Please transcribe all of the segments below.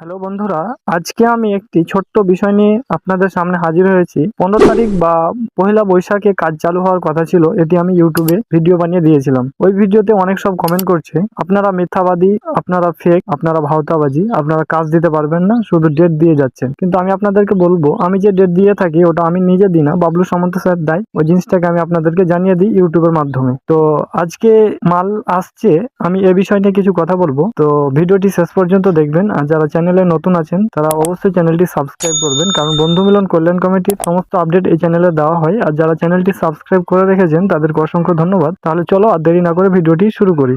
Hello বন্ধুরা, আজকে আমি একটি ছোট্ট বিষয় নিয়ে আপনাদের সামনে হাজির হয়েছি। পনেরো তারিখ বা পহেলা বৈশাখে কাজ চালু হওয়ার কথা ছিল, এটি আমি ইউটিউবে ভিডিও বানিয়ে দিয়েছিলাম। ওই ভিডিওতে অনেক সব কমেন্ট করছে, আপনারা মিথ্যাবাদী, আপনারা ফেক আপনারা ভাওতাবাজি, আপনারা কাজ দিতে পারবেন না, শুধু ডেট দিয়ে যাচ্ছেন। কিন্তু আমি আপনাদেরকে বলব, আমি যে ডেট দিয়ে থাকি, ওটা আমি নিজে দিই না, বাবলু সামন্ত স্যার দেয়, ওই জিনিসটাকে আমি আপনাদেরকে জানিয়ে দিই ইউটিউবের মাধ্যমে। তো আজকে মাল আসছে, আমি এ বিষয় নিয়ে কিছু কথা বলব। তো ভিডিওটি শেষ পর্যন্ত দেখবেন, আর যারা চ্যানেলে নতুন আছেন, তারা অবশ্যই চ্যানেলটি সাবস্ক্রাইব করবেন, কারণ বন্ধু মিলন কল্যাণ কমিটির সমস্ত আপডেট এই চ্যানেলে দেওয়া হয়। আর যারা চ্যানেলটি সাবস্ক্রাইব করে রেখেছেন, তাদেরকে অসংখ্য ধন্যবাদ। তাহলে চলো আর দেরি না করে ভিডিওটি শুরু করি।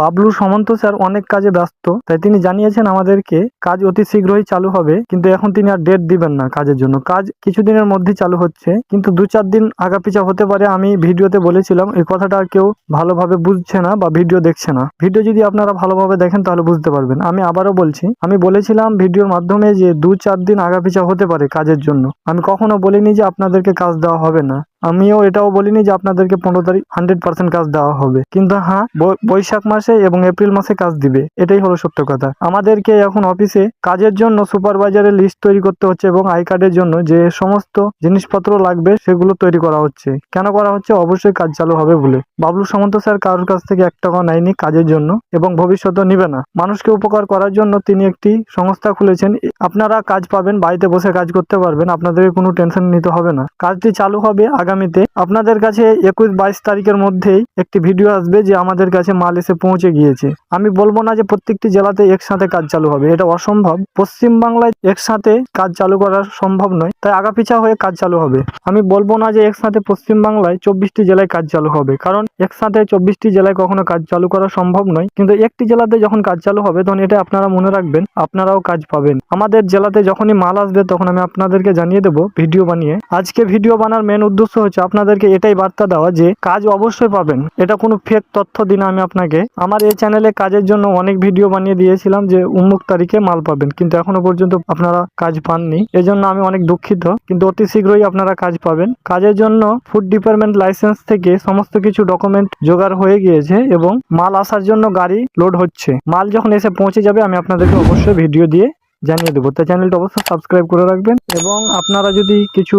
বাবলু সামন্ত স্যার অনেক কাজে ব্যস্ত, তাই তিনি জানিয়েছেন আমাদেরকে কাজ অতি শীঘ্রই চালু হবে, কিন্তু এখন তিনি আর ডেট দিবেন না কাজের জন্য। কাজ কিছুদিনের মধ্যেই চালু হচ্ছে, কিন্তু দু চার দিন আগাপিছা হতে পারে, আমি ভিডিওতে বলেছিলাম, এই কথাটা কেউ ভালোভাবে বুঝছে না বা ভিডিও দেখছে না। ভিডিও যদি আপনারা ভালোভাবে দেখেন, তাহলে বুঝতে পারবেন। আমি আবারও বলছি, আমি বলেছিলাম ভিডিওর মাধ্যমে যে দু চার দিন আগাপিছা হতে পারে কাজের জন্য। আমি কখনো বলিনি যে আপনাদেরকে কাজ দেওয়া হবে না। আমিও এটাও বলিনি যে আপনাদেরকে পনেরো তারিখ হান্ড্রেড পার্সেন্ট কাজ দেওয়া হবে। কিন্তু হ্যাঁ বৈশাখ মাসে এবং এপ্রিল মাসে কাজ দিবে। এটাই হলো সত্য কথা। আমাদেরকে এখন অফিসে কাজের জন্য সুপারভাইজারের লিস্ট তৈরি করতে হচ্ছে এবং আই কার্ডের জন্য যে সমস্ত জিনিসপত্র লাগবে সেগুলো তৈরি করা হচ্ছে। কেন করা হচ্ছে? অবশ্যই কাজ চালু হবে বলে। বাবলু সামন্ত স্যার কারোর কাছ থেকে এক টাকা নেয়নি কাজের জন্য এবং ভবিষ্যতেও নিবে না। মানুষকে উপকার করার জন্য তিনি একটি সংস্থা খুলেছেন। আপনারা কাজ পাবেন, বাড়িতে বসে কাজ করতে পারবেন। আপনাদেরকে কোনো টেনশন নিতে হবে না। কাজটি চালু হবে আগামীতে আপনাদের কাছে একুশ বাইশ তারিখের মধ্যেই একটি ভিডিও আসবে যে আমাদের কাছে মাল এসে পৌঁছে গিয়েছে। আমি বলব না যে প্রত্যেকটি জেলাতে একসাথে কাজ চালু হবে, এটা অসম্ভব। পশ্চিম বাংলায় একসাথে কাজ চালু করা সম্ভব নয়, তাই আগাপিছা হয়ে কাজ চালু হবে। আমি বলব না যে একসাথে পশ্চিম বাংলায় চব্বিশটি জেলায় কাজ চালু হবে, কারণ একসাথে চব্বিশটি জেলায় কখনো কাজ চালু করা সম্ভব নয়। কিন্তু একটি জেলাতে যখন কাজ চালু হবে, তখন এটা আপনারা মনে রাখবেন, আপনারাও কাজ পাবেন। আমাদের জেলাতে যখনই মাল আসবে, তখন আমি আপনাদেরকে জানিয়ে দেবো ভিডিও বানিয়ে। আজকে ভিডিও বানার মেন উদ্দেশ্য হচ্ছে, আপনাদেরকে এটাই বার্তা দেওয়া যে কাজ অবশ্যই পাবেন। এটা কোনো ফেক তথ্য দিন আমি আপনাকে। আমার এই চ্যানেলে কাজের জন্য অনেক ভিডিও বানিয়ে দিয়েছিলাম যে উমুক তারিখে মাল পাবেন। কিন্তু এখনও পর্যন্ত আপনারা কাজ পাননি। এজন্য আমি অনেক দুঃখিত। কিন্তু অতি শীঘ্রই আপনারা কাজ পাবেন। কাজের জন্য ফুড ডিপার্টমেন্ট লাইসেন্স থেকে সমস্ত কিছু ডকুমেন্ট জোগাড় হয়ে গিয়েছে এবং মাল আসার জন্য গাড়ি লোড হচ্ছে। মাল যখন এসে পৌঁছে যাবে, আমি আপনাদেরকে অবশ্যই ভিডিও দিয়ে জানিয়ে দেবো। তাই চ্যানেলটা অবশ্যই সাবস্ক্রাইব করে রাখবেন এবং আপনারা যদি কিছু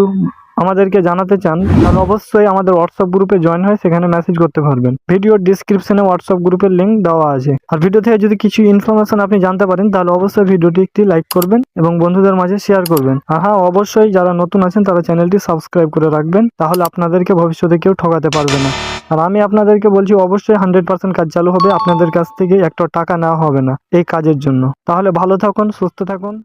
আমাদেরকে জানাতে চান, তাহলে অবশ্যই আমাদের হোয়াটসঅ্যাপ গ্রুপে জয়েন হয়ে সেখানে মেসেজ করতে পারবেন। ভিডিওর ডিসক্রিপশনে হোয়াটসঅ্যাপ গ্রুপের লিঙ্ক দেওয়া আছে। আর ভিডিও থেকে যদি কিছু ইনফরমেশন আপনি জানতে পারেন, তাহলে অবশ্যই ভিডিওটি একটি লাইক করবেন এবং বন্ধুদের মাঝে শেয়ার করবেন। আর হ্যাঁ অবশ্যই যারা নতুন আছেন, তারা চ্যানেলটি সাবস্ক্রাইব করে রাখবেন, তাহলে আপনাদেরকে ভবিষ্যতে কেউ ঠকাতে পারবে না। আর আমি আপনাদেরকে বলছি, অবশ্যই হান্ড্রেড পার্সেন্ট কাজ চালু হবে, আপনাদের কাছ থেকে একটা টাকা নেওয়া হবে না, এই কাজের জন্য। তাহলে ভালো থাকুন, সুস্থ থাকুন।